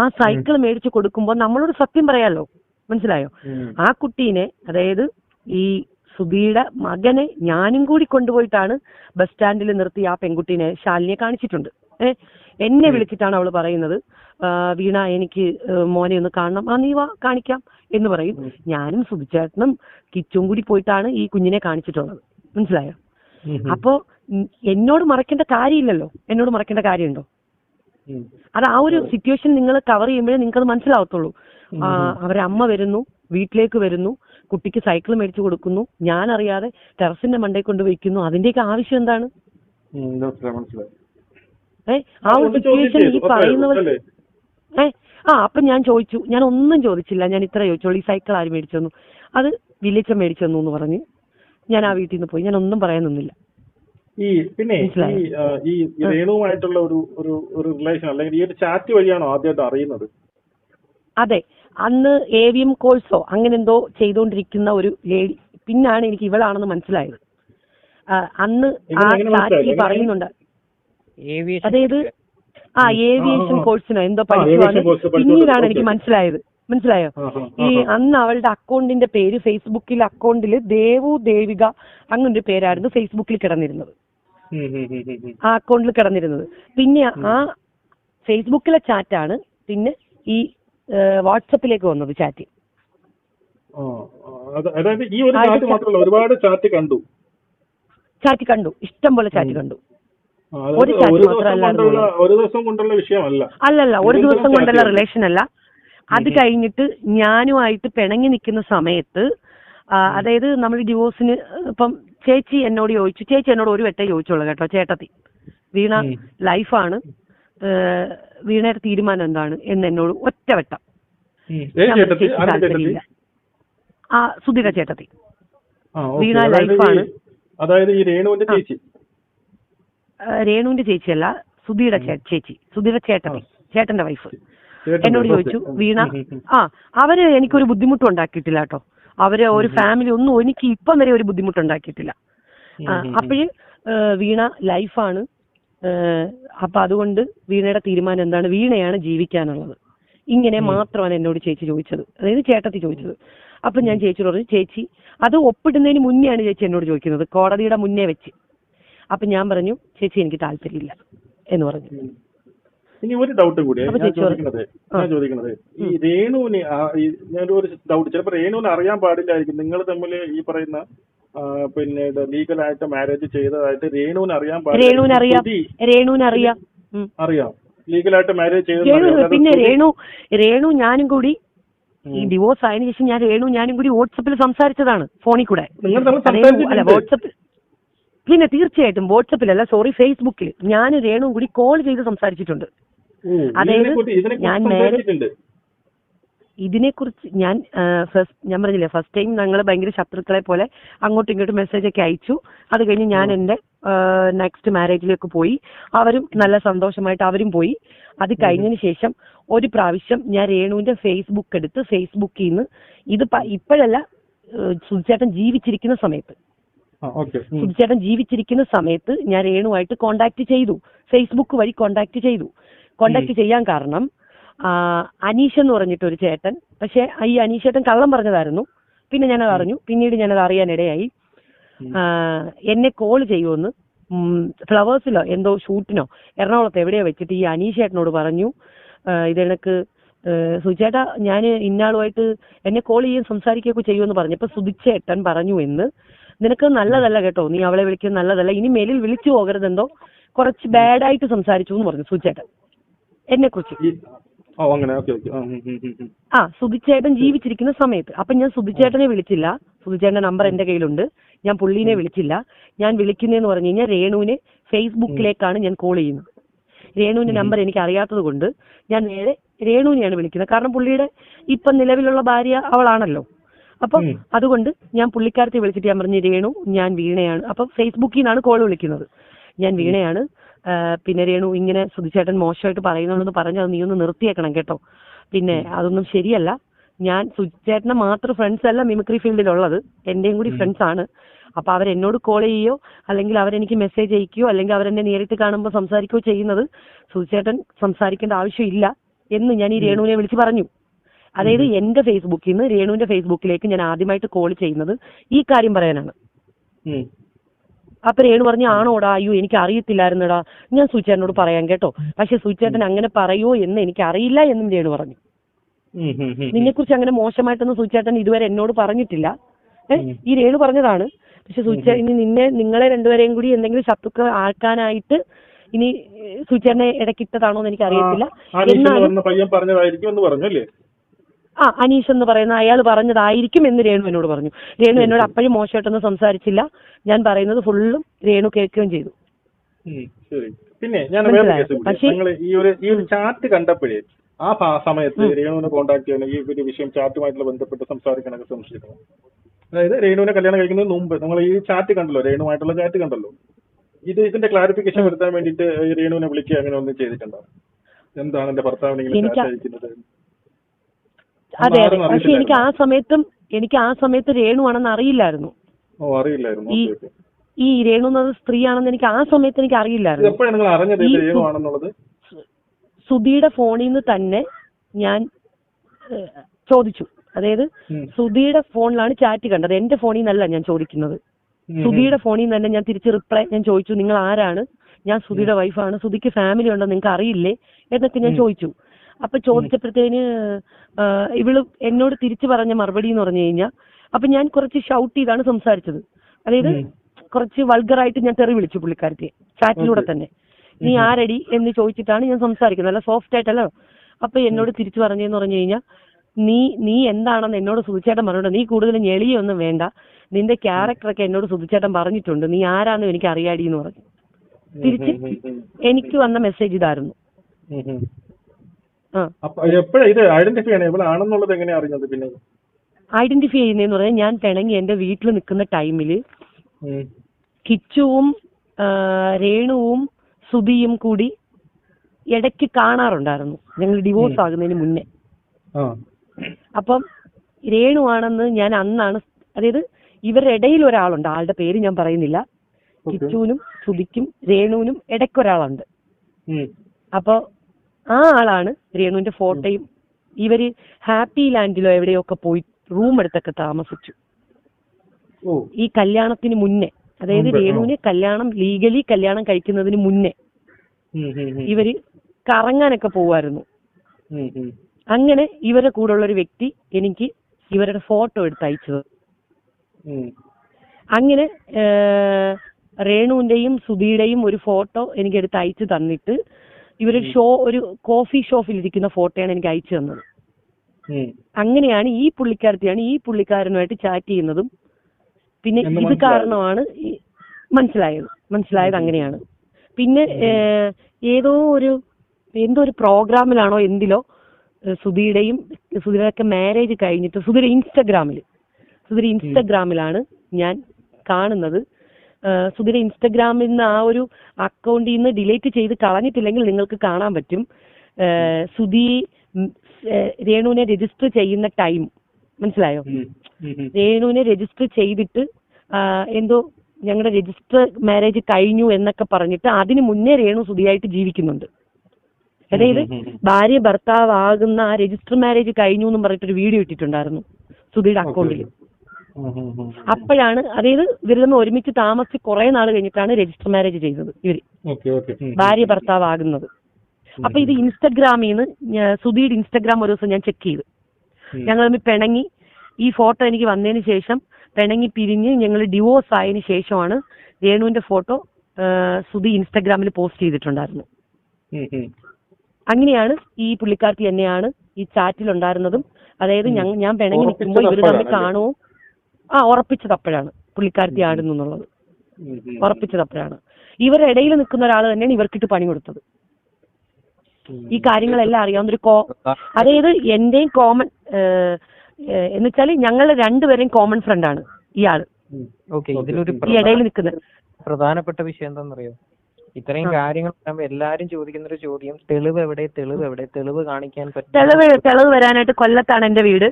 ആ സൈക്കിൾ മേടിച്ചു കൊടുക്കുമ്പോൾ നമ്മളോട് സത്യം പറയാലോ? മനസ്സിലായോ? ആ കുട്ടീനെ അതായത് ഈ സുബിയുടെ മകനെ ഞാനും കൂടി കൊണ്ടുപോയിട്ടാണ് ബസ് സ്റ്റാൻഡിൽ നിർത്തി ആ പെൺകുട്ടീനെ ശാലിനിയെ കാണിച്ചിട്ടുണ്ട്. ഏ എന്നെ വിളിച്ചിട്ടാണ് അവൾ പറയുന്നത്. വീണ എനിക്ക് മോനെ ഒന്ന് കാണണം. ആ നീ വാ കാണിക്കാം എന്ന് പറയും. ഞാനും സുബിച്ചേട്ടനും കിച്ചും കൂടി പോയിട്ടാണ് ഈ കുഞ്ഞിനെ കാണിച്ചിട്ടുള്ളത്. മനസ്സിലായോ. അപ്പോ എന്നോട് മറക്കേണ്ട കാര്യമില്ലല്ലോ. എന്നോട് മറക്കേണ്ട കാര്യമുണ്ടോ? അത് ആ ഒരു സിറ്റുവേഷൻ നിങ്ങൾ കവർ ചെയ്യുമ്പോഴേ നിങ്ങൾക്ക് അത് മനസ്സിലാവത്തുള്ളൂ അമ്മ വരുന്നു വീട്ടിലേക്ക് വരുന്നു കുട്ടിക്ക് സൈക്കിൾ മേടിച്ചു കൊടുക്കുന്നു ഞാൻ അറിയാതെ ടെറസിന്റെ മണ്ടയിൽ കൊണ്ട് വയ്ക്കുന്നു. അതിന്റെയൊക്കെ ആവശ്യം എന്താണ്? ആ ഒരു സിറ്റുവേഷൻ ഈ പറയുന്നവർ അല്ലേ? ഏ ആ അപ്പൊ ഞാൻ ചോദിച്ചു. ഞാൻ ഒന്നും ചോദിച്ചില്ല. ഞാൻ ഇത്ര ചോദിച്ചോളൂ ഈ സൈക്കിൾ ആര് മേടിച്ചു തന്നു? അത് വില്ലേജ് മേടിച്ചു തന്നു എന്ന് പറഞ്ഞ്. ഞാൻ ആ വീട്ടിൽ നിന്ന് പോയി. ഞാൻ ഒന്നും പറയാൻ നിന്നില്ല. ഈ പിന്നെ ഈ രേണുവുമായിട്ടുള്ള ഒരു ഒരു ഒരു റിലേഷൻ അല്ലെങ്കിൽ ഈ ഒരു ചാറ്റ് വഴിയാണോ ആദ്യമായിട്ട് അറിയുന്നത്? അതെ. അന്ന് എ വി എം കോഴ്സോ അങ്ങനെ എന്തോ ചെയ്തുകൊണ്ടിരിക്കുന്ന ഒരു ലേഡി പിന്നാണ് എനിക്ക് ഇവളാണെന്ന് മനസ്സിലായത്. അന്ന് ആ? ചാറ്റിൽ പറയുന്നുണ്ട്. അതായത് ആ ഏവിയേഷൻ. കോഴ്സിനോ എന്തോ പഠിക്കുവാണ്. പിന്നീടാണ് എനിക്ക് മനസ്സിലായത്. മനസ്സിലായോ? ഈ. അന്ന് അവളുടെ അക്കൗണ്ടിന്റെ പേര് ഫേസ്ബുക്കിൽ അക്കൗണ്ടിൽ ദേവു ദേവിക അങ്ങനൊരു പേരായിരുന്നു ഫേസ്ബുക്കിൽ കിടന്നിരുന്നത്. ആ അക്കൗണ്ടിൽ കിടന്നിരുന്നത്. പിന്നെ ആ ഫേസ്ബുക്കിലെ ചാറ്റാണ് പിന്നെ ഈ വാട്സപ്പിലേക്ക് വന്നത് ചാറ്റ്. അതായത് ഈ ഒരു ചാറ്റ് മാത്രമല്ല ഒരുപാട് ചാറ്റ് കണ്ടു. ചാറ്റ് കണ്ടു. ഇഷ്ടം പോലെ ചാറ്റ് കണ്ടു. ഒരു ചാറ്റ് മാത്രമല്ല ഒരു ദിവസം കൊണ്ടുള്ള വിഷയമല്ല. അല്ലല്ല ഒരു ദിവസം കൊണ്ടുള്ള റിലേഷൻ അല്ല. അത് കഴിഞ്ഞിട്ട് ഞാനുമായിട്ട് പിണങ്ങി നിൽക്കുന്ന സമയത്ത് അതായത് നമ്മൾ ഡിവോഴ്സിന് ഇപ്പം ചേച്ചി എന്നോട് ചോദിച്ചു ചേച്ചി എന്നോട് ഒരു വെട്ടേ ചോദിച്ചോളൂ കേട്ടോ ചേട്ടത്തി. വീണ. ലൈഫാണ് വീണയുടെ തീരുമാനം എന്താണ് എന്ന് എന്നോട് ഒറ്റ വെട്ടം. ആ സുധീര ചേട്ടത്തി. വീണ ലൈഫാണ്. അതായത് ഈ രേണുവിന്റെ ചേച്ചി? രേണുവിന്റെ ചേച്ചിയല്ല സുധിയുടെ ചേ- ചേച്ചി സുധിയുടെ ചേട്ടൻ ചേട്ടന്റെ വൈഫ്. എന്നോട് ചോദിച്ചു വീണ. ആ അവർ എനിക്കൊരു ബുദ്ധിമുട്ടും ഉണ്ടാക്കിയിട്ടില്ല കേട്ടോ. അവർ ഒരു ഫാമിലി ഒന്നും എനിക്ക് ഇപ്പം വരെ ഒരു ബുദ്ധിമുട്ടുണ്ടാക്കിയിട്ടില്ല. ഉണ്ടാക്കിയിട്ടില്ല അപ്പോഴ് വീണ ലൈഫാണ്. അപ്പൊ അതുകൊണ്ട് വീണയുടെ തീരുമാനം എന്താണ്? വീണയാണ് ജീവിക്കാനുള്ളത്. ഇങ്ങനെ മാത്രമാണ് എന്നോട് ചേച്ചി ചോദിച്ചത്. അതായത് ചേട്ടത്തി ചോദിച്ചത്. അപ്പൊ ഞാൻ ചേച്ചി പറഞ്ഞു ചേച്ചി അത് ഒപ്പിടുന്നതിന് മുന്നെയാണ് ചേച്ചി എന്നോട് ചോദിക്കുന്നത് കോടതിയുടെ മുന്നേ വെച്ച്. അപ്പൊ ഞാൻ പറഞ്ഞു ചേച്ചി എനിക്ക് താല്പര്യമില്ല എന്ന് പറഞ്ഞു. ഇനി ഒരു ഡൗട്ട് കൂടി. ഞാൻ ചോദിക്കുന്നത് ഞാൻ ചോദിക്കുന്നത് ഈ രേണുവിന് ഞാൻ ഒരു ഡൗട്ട് ചിലപ്പോൾ രേണുവിന് അറിയാൻ പാടില്ലായിരിക്കും. നിങ്ങൾ തമ്മിൽ ഈ പറയുന്ന പിന്നെ ലീഗലായിട്ട് മാരേജ് ചെയ്തതായിട്ട് രേണുവിന് അറിയാൻ പാടില്ല. അറിയാം. അറിയാം. ലീഗലായിട്ട് മാരേജ് ചെയ്ത പിന്നെ രേണു രേണു ഞാനും കൂടി ഈ ഡിവോഴ്സ് ആയതിനു ശേഷം ഞാൻ രേണു ഞാനും കൂടി വാട്സപ്പിൽ സംസാരിച്ചതാണ് ഫോണിൽ കൂടെ. രേണു അല്ല വാട്സപ്പിൽ പിന്നെ തീർച്ചയായിട്ടും വാട്സപ്പിലല്ല സോറി ഫേസ്ബുക്കിൽ ഞാൻ രേണുവും കൂടി കോൾ ചെയ്ത് സംസാരിച്ചിട്ടുണ്ട്. അതായത് ഞാൻ നേരെ- ഇതിനെ ഇതിനെക്കുറിച്ച് ഞാൻ ഫസ്റ്റ് ഞാൻ പറഞ്ഞില്ലേ ഫസ്റ്റ് ടൈം ഞങ്ങൾ ഭയങ്കര ശത്രുക്കളെ പോലെ അങ്ങോട്ടും ഇങ്ങോട്ടും മെസ്സേജ് ഒക്കെ അയച്ചു. അത് കഴിഞ്ഞ് ഞാൻ എന്റെ നെക്സ്റ്റ് മാരേജിലേക്ക് പോയി. അവരും നല്ല സന്തോഷമായിട്ട് അവരും പോയി. അത് കഴിഞ്ഞതിന് ശേഷം ഒരു പ്രാവശ്യം ഞാൻ രേണുവിന്റെ ഫേസ്ബുക്ക് എടുത്ത് ഫേസ്ബുക്കിൽ നിന്ന് ഇത് ഇപ്പോഴല്ല സുധിച്ചേട്ടൻ ജീവിച്ചിരിക്കുന്ന സമയത്ത്. സുധിച്ചേട്ടൻ ജീവിച്ചിരിക്കുന്ന സമയത്ത് ഞാൻ രേണുവായിട്ട് കോണ്ടാക്ട് ചെയ്തു. ഫേസ്ബുക്ക് വഴി കോണ്ടാക്ട് ചെയ്തു. കോണ്ടാക്ട് ചെയ്യാൻ കാരണം അനീഷ് എന്ന് പറഞ്ഞിട്ട് ഒരു ചേട്ടൻ. പക്ഷെ ഈ അനീഷേട്ടൻ കള്ളം പറഞ്ഞതായിരുന്നു. പിന്നെ ഞാനത് അറിഞ്ഞു. പിന്നീട് ഞാനത് അറിയാനിടയായി. എന്നെ കോൾ ചെയ്യുമെന്ന് ഫ്ലവേഴ്സിലോ എന്തോ ഷൂട്ടിനോ എറണാകുളത്ത് എവിടെയോ വെച്ചിട്ട് ഈ അനീഷ് അനീഷേട്ടനോട് പറഞ്ഞു. ഇതെനക്ക് സുചേട്ടാ ഞാൻ ഇന്നാളുമായിട്ട് എന്നെ കോൾ ചെയ്യാൻ സംസാരിക്കുകയൊക്കെ ചെയ്യുമെന്ന് പറഞ്ഞപ്പോൾ സുധിച്ചേട്ടൻ പറഞ്ഞു എന്ന്. നിനക്ക് നല്ലതല്ല കേട്ടോ നീ അവളെ വിളിക്കുന്നത് നല്ലതല്ല. ഇനി മേലിൽ വിളിച്ചു പോകരുതെന്തോ കുറച്ച് ബാഡായിട്ട് സംസാരിച്ചു എന്ന് പറഞ്ഞു സുചേട്ടൻ എന്നെ കുറിച്ച് ഓ അങ്ങനെ. Okay okay. ആ സുബിച്ചേട്ടൻ ജീവിച്ചിരിക്കുന്ന സമയത്ത്. അപ്പൊ ഞാൻ സുബിച്ചേട്ടനെ വിളിച്ചില്ല. സുബിച്ചേട്ടന്റെ നമ്പർ എന്റെ കയ്യിലുണ്ട്. ഞാൻ പുള്ളീനെ വിളിച്ചില്ല. ഞാൻ വിളിക്കുന്നതെന്ന് പറഞ്ഞു കഴിഞ്ഞാൽ രേണുവിനെ ഫേസ്ബുക്കിലേക്കാണ് ഞാൻ കോൾ ചെയ്യുന്നത്. രേണുവിന്റെ നമ്പർ എനിക്ക് അറിയാത്തത് കൊണ്ട് ഞാൻ നേരെ രേണുവിനെയാണ് വിളിക്കുന്നത്. കാരണം പുള്ളിയുടെ ഇപ്പം നിലവിലുള്ള ഭാര്യ അവളാണല്ലോ. അപ്പം അതുകൊണ്ട് ഞാൻ പുള്ളിക്കാരത്തെ വിളിച്ചിട്ട് ഞാൻ പറഞ്ഞു രേണു ഞാൻ വീണയാണ്. അപ്പൊ ഫേസ്ബുക്കിൽ നിന്നാണ് കോൾ വിളിക്കുന്നത്. ഞാൻ വീണയാണ്. പിന്നെ രേണു ഇങ്ങനെ സുധിച്ചേട്ടൻ മോശമായിട്ട് പറയുന്നുണ്ടെന്ന് പറഞ്ഞ് അത് നീ ഒന്ന് നിർത്തിയേക്കണം കേട്ടോ. പിന്നെ അതൊന്നും ശരിയല്ല. ഞാൻ സുധിച്ചേട്ടനെ മാത്രം ഫ്രണ്ട്സ് അല്ല മിമിക്രി ഫീൽഡിലുള്ളത് എന്റെയും കൂടി ഫ്രണ്ട്സ് ആണ്. അപ്പൊ അവരെന്നോട് കോൾ ചെയ്യോ? അല്ലെങ്കിൽ അവരെനിക്ക് മെസ്സേജ് അയക്കുകയോ? അല്ലെങ്കിൽ അവരെന്നെ നേരിട്ട് കാണുമ്പോൾ സംസാരിക്കുകയോ ചെയ്യുന്നത് സുധിച്ചേട്ടൻ സംസാരിക്കേണ്ട ആവശ്യമില്ല എന്ന് ഞാൻ ഈ രേണുവിനെ വിളിച്ച് പറഞ്ഞു. അതായത് എന്റെ ഫേസ്ബുക്കിൽ നിന്ന് രേണുവിന്റെ ഫേസ്ബുക്കിലേക്ക് ഞാൻ ആദ്യമായിട്ട് കോൾ ചെയ്യുന്നത് ഈ കാര്യം പറയാനാണ്. അപ്പൊ രേണു പറഞ്ഞു ആണോടാ? അയ്യോ എനിക്ക് അറിയത്തില്ലായിരുന്നടാ ഞാൻ സുചേട്ടനോട് പറയാൻ കേട്ടോ. പക്ഷെ സുചേട്ടൻ അങ്ങനെ പറയോ എന്ന് എനിക്ക് അറിയില്ല എന്നും രേണു പറഞ്ഞു. നിന്നെക്കുറിച്ച് അങ്ങനെ മോശമായിട്ടൊന്നും സുചേട്ടൻ ഇതുവരെ എന്നോട് പറഞ്ഞിട്ടില്ല. ഈ രേണു പറഞ്ഞതാണ്. പക്ഷെ സുചേ ഇനി നിന്നെ നിങ്ങളെ രണ്ടുപേരെയും കൂടി എന്തെങ്കിലും ശത്രുക്കൾ ആക്കാനായിട്ട് ഇനി സുചേട്ടനെ ഇടയ്ക്കിട്ടതാണോ എന്ന് എനിക്ക് അറിയത്തില്ല ആ അനീഷ് എന്ന് പറയുന്ന അയാൾ പറഞ്ഞതായിരിക്കും എന്ന് രേണു എന്നോട് പറഞ്ഞു. രേണു എന്നോട് അപ്പോഴും മോശമായിട്ടൊന്നും സംസാരിച്ചില്ല. ഞാൻ പറയുന്നത് ഫുള്ളും രേണു കേൾക്കുകയും ചെയ്തു. പിന്നെ ഞാൻ പക്ഷേ- ഈ ഒരു ഈ ഒരു ചാറ്റ് കണ്ടപ്പോഴേ ആ സമയത്ത് രേണുവിനെ കോണ്ടാക്ട് ചെയ്യണം ഈ ഒരു വിഷയം ചാറ്റുമായിട്ടുള്ള ബന്ധപ്പെട്ട് സംസാരിക്കാനൊക്കെ സംശയിക്കണം അതായത് രേണുവിനെ കല്യാണം കഴിക്കുന്നതിന് മുമ്പ് നിങ്ങൾ ഈ ചാറ്റ് കണ്ടല്ലോ രേണുമായിട്ടുള്ള ചാറ്റ് കണ്ടല്ലോ. ഇത് ഇതിന്റെ ക്ലാരിഫിക്കേഷൻ വരുത്താൻ വേണ്ടിയിട്ട് രേണുവിനെ വിളിക്കുക അങ്ങനെ ഒന്നും ചെയ്തിട്ടുണ്ടോ? എന്താണ് എന്റെ ഭർത്താവിനെ ഇങ്ങനെ ചാറ്റ് അയക്കുന്നത്? അതെ അതെ. പക്ഷെ എനിക്ക് ആ സമയത്തും എനിക്ക് ആ സമയത്ത് രേണു ആണെന്ന് അറിയില്ലായിരുന്നു. ഓ അറിയില്ലായിരുന്നു. ഈ ഈ രേണു എന്നത് സ്ത്രീയാണെന്ന് എനിക്ക് ആ സമയത്ത് എനിക്ക് അറിയില്ലായിരുന്നു. സുധിയുടെ ഫോണിൽ നിന്ന് തന്നെ ഞാൻ ചോദിച്ചു. അതായത്. സുധിയുടെ ഫോണിലാണ് ചാറ്റ് കണ്ടത്. എന്റെ ഫോണിൽ നിന്നല്ല ഞാൻ ചോദിക്കുന്നത്. സുധിയുടെ ഫോണിൽ നിന്ന് തന്നെ ഞാൻ തിരിച്ച് റിപ്ലൈ ഞാൻ ചോദിച്ചു നിങ്ങൾ ആരാണ്? ഞാൻ സുധിയുടെ വൈഫാണ് സുധിക്ക് ഫാമിലി ഉണ്ടോ? നിങ്ങൾക്ക് അറിയില്ലേ എന്നൊക്കെ ഞാൻ ചോദിച്ചു. അപ്പൊ ചോദിച്ചപ്പോഴത്തേന് ഇവൾ എന്നോട് തിരിച്ചു പറഞ്ഞ മറുപടി എന്ന് പറഞ്ഞു കഴിഞ്ഞാൽ അപ്പൊ ഞാൻ കുറച്ച് ഷൗട്ട് ചെയ്താണ് സംസാരിച്ചത്. അതായത് കുറച്ച് വൾഗറായിട്ട് ഞാൻ തെറി വിളിച്ചു പുള്ളിക്കാരത്തെ ചാറ്റിലൂടെ തന്നെ. നീ ആരടി എന്ന് ചോദിച്ചിട്ടാണ് ഞാൻ സംസാരിക്കുന്നത്. നല്ല സോഫ്റ്റ് ആയിട്ടല്ല. അപ്പൊ എന്നോട് തിരിച്ചു പറഞ്ഞെന്ന് പറഞ്ഞു കഴിഞ്ഞാൽ നീ നീ എന്താണെന്ന് എന്നോട് സുധിച്ചേട്ടൻ പറഞ്ഞിട്ടുണ്ട്. നീ കൂടുതൽ ഞെളിയൊന്നും വേണ്ട. നിന്റെ ക്യാരക്ടറൊക്കെ എന്നോട് സുധിച്ചേട്ടൻ പറഞ്ഞിട്ടുണ്ട്. നീ ആരാന്നും എനിക്ക് അറിയാടി എന്ന് പറഞ്ഞു. തിരിച്ച്. എനിക്ക് വന്ന മെസ്സേജ് ഇതായിരുന്നു. എപ്പോഴാ ഇത് ഐഡന്റിഫൈ ചെയ്യണം? ഇവളാണെന്നുള്ളത് എങ്ങനെയാ അറിഞ്ഞത് പിന്നെ? ഐഡന്റിഫൈ ചെയ്യുന്നതെന്ന് പറഞ്ഞാൽ ഞാൻ തിണങ്ങി എന്റെ വീട്ടിൽ നിൽക്കുന്ന ടൈമിൽ. കിച്ചുവും രേണുവും സുധിയും കൂടി ഇടയ്ക്ക് കാണാറുണ്ടായിരുന്നു. ഞങ്ങൾ ഡിവോഴ്സ് ആകുന്നതിന് മുന്നേ. അപ്പം അപ്പം രേണുവാണെന്ന് ഞാൻ അന്നാണ് അതായത് ഇവരുടെ ഇടയിൽ ഒരാളുണ്ട്. ആളുടെ പേര് ഞാൻ പറയുന്നില്ല. കിച്ചുവിനും സുധിക്കും രേണുവിനും ഇടയ്ക്കൊരാളുണ്ട് ഉം. അപ്പോ ആ ആളാണ് രേണുവിന്റെ ഫോട്ടോയും ഇവർ ഹാപ്പി ലാൻഡിലോ എവിടെയൊക്കെ പോയി റൂം എടുത്തൊക്കെ താമസിച്ചു ഈ കല്യാണത്തിന് മുന്നേ അതായത് രേണുവിന് കല്യാണം ലീഗലി കല്യാണം കഴിക്കുന്നതിന് മുന്നേ. ഇവർ കറങ്ങാനൊക്കെ പോവായിരുന്നു. അങ്ങനെ ഇവരുടെ കൂടെയുള്ള ഒരു വ്യക്തി എനിക്ക് ഇവരുടെ ഫോട്ടോ എടുത്ത് അയച്ചത്. അങ്ങനെ രേണുവിന്റെയും സുധിയുടെയും ഒരു ഫോട്ടോ എനിക്ക് എടുത്ത് അയച്ചു തന്നിട്ട് ഇവരൊരു ഷോ ഒരു കോഫി ഷോപ്പിൽ ഇരിക്കുന്ന ഫോട്ടോയാണ് എനിക്ക് അയച്ചു തന്നത്. അങ്ങനെയാണ് ഈ പുള്ളിക്കാരത്തിയാണ് ഈ പുള്ളിക്കാരനുമായിട്ട് ചാറ്റ് ചെയ്യുന്നതും. പിന്നെ ഇത് കാരണമാണ് മനസ്സിലായത്. മനസ്സിലായത് അങ്ങനെയാണ്. പിന്നെ ഏതോ ഒരു എന്തോ ഒരു പ്രോഗ്രാമിലാണോ എന്തിലോ സുധീടെയും സുധീരൊക്കെ മാരേജ് കഴിഞ്ഞിട്ട് സുധീര ഇൻസ്റ്റഗ്രാമിൽ സുധീര ഇൻസ്റ്റഗ്രാമിലാണ് ഞാൻ കാണുന്നത്. സുധിയുടെ ഇൻസ്റ്റഗ്രാമിൽ നിന്ന് ആ ഒരു അക്കൗണ്ടിൽ നിന്ന് ഡിലീറ്റ് ചെയ്ത് കളഞ്ഞിട്ടില്ലെങ്കിൽ നിങ്ങൾക്ക് കാണാൻ പറ്റും. സുധി രേണുവിനെ രജിസ്റ്റർ ചെയ്യുന്ന ടൈം മനസ്സിലായോ. രേണുവിനെ രജിസ്റ്റർ ചെയ്തിട്ട് എന്തോ ഞങ്ങളുടെ രജിസ്റ്റർ മാരേജ് കഴിഞ്ഞു എന്നൊക്കെ പറഞ്ഞിട്ട് അതിന് മുന്നേ രേണു സുധിയായിട്ട് ജീവിക്കുന്നുണ്ട്. അതായത് ഭാര്യ ഭർത്താവ് ആകുന്ന ആ രജിസ്റ്റർ മാരേജ് കഴിഞ്ഞു എന്നും പറഞ്ഞിട്ടൊരു വീഡിയോ ഇട്ടിട്ടുണ്ടായിരുന്നു സുധിയുടെ അക്കൗണ്ടിൽ. അപ്പോഴാണ് അതായത് ഇവരിൽ നിന്ന് ഒരുമിച്ച് താമസിച്ച് കുറെ നാൾ കഴിഞ്ഞിട്ടാണ് രജിസ്റ്റർ മാരേജ് ചെയ്തത് ഇവർ. ഭാര്യ ഭർത്താവ് ആകുന്നത് അപ്പൊ ഇത് ഇൻസ്റ്റഗ്രാമിൽ നിന്ന് സുധീയുടെ ഇൻസ്റ്റഗ്രാം ഒരു ദിവസം ഞാൻ ചെക്ക് ചെയ്തു. ഞങ്ങൾ തമ്മിൽ പിണങ്ങി. ഈ ഫോട്ടോ എനിക്ക് വന്നതിന് ശേഷം പിണങ്ങി പിരിഞ്ഞ് ഞങ്ങൾ ഡിവോഴ്സ് ആയതിനു ശേഷമാണ് രേണുവിന്റെ ഫോട്ടോ സുധി ഇൻസ്റ്റഗ്രാമിൽ പോസ്റ്റ് ചെയ്തിട്ടുണ്ടായിരുന്നു. അങ്ങനെയാണ് ഈ പുള്ളിക്കാർക്ക് തന്നെയാണ് ഈ ചാറ്റിൽ ഉണ്ടായിരുന്നതും അതായത് ഞാൻ പിണങ്ങി നിൽക്കുമ്പോൾ ഇവർ തമ്മിൽ? കാണുമോ ആ ഉറപ്പിച്ചത് അപ്പോഴാണ്. പുള്ളിക്കാരത്തി ആടുന്നു എന്നുള്ളത്. ഉം, ഉം. ഉറപ്പിച്ചത് അപ്പോഴാണ്. ഇവരുടെ ഇടയിൽ നിൽക്കുന്ന ഒരാൾ തന്നെയാണ് ഇവർക്കിട്ട് പണി കൊടുത്തത്. ഈ കാര്യങ്ങളെല്ലാം അറിയാവുന്ന ഒരു കോ അതായത് എന്റെയും കോമൺ എന്ന് വെച്ചാൽ ഞങ്ങൾ രണ്ടുപേരെയും കോമൺ ഫ്രണ്ട് ആണ് ഇയാൾ. ഈ ഇടയിൽ നിൽക്കുന്നത് പ്രധാനപ്പെട്ട വിഷയം എന്താണെന്നറിയോ? ഇത്രയും കാര്യങ്ങൾ പറയുമ്പോ എല്ലാരും ചോദിക്കുന്ന ഒരു ചോദ്യം തെളിവ് എവിടെ തെളിവ് എവിടെ തെളിവ് കാണിക്കാൻ പറ്റും തെളിവ് തെളിവ് വരാനായിട്ട് കൊല്ലത്താണ് എന്റെ വീട്.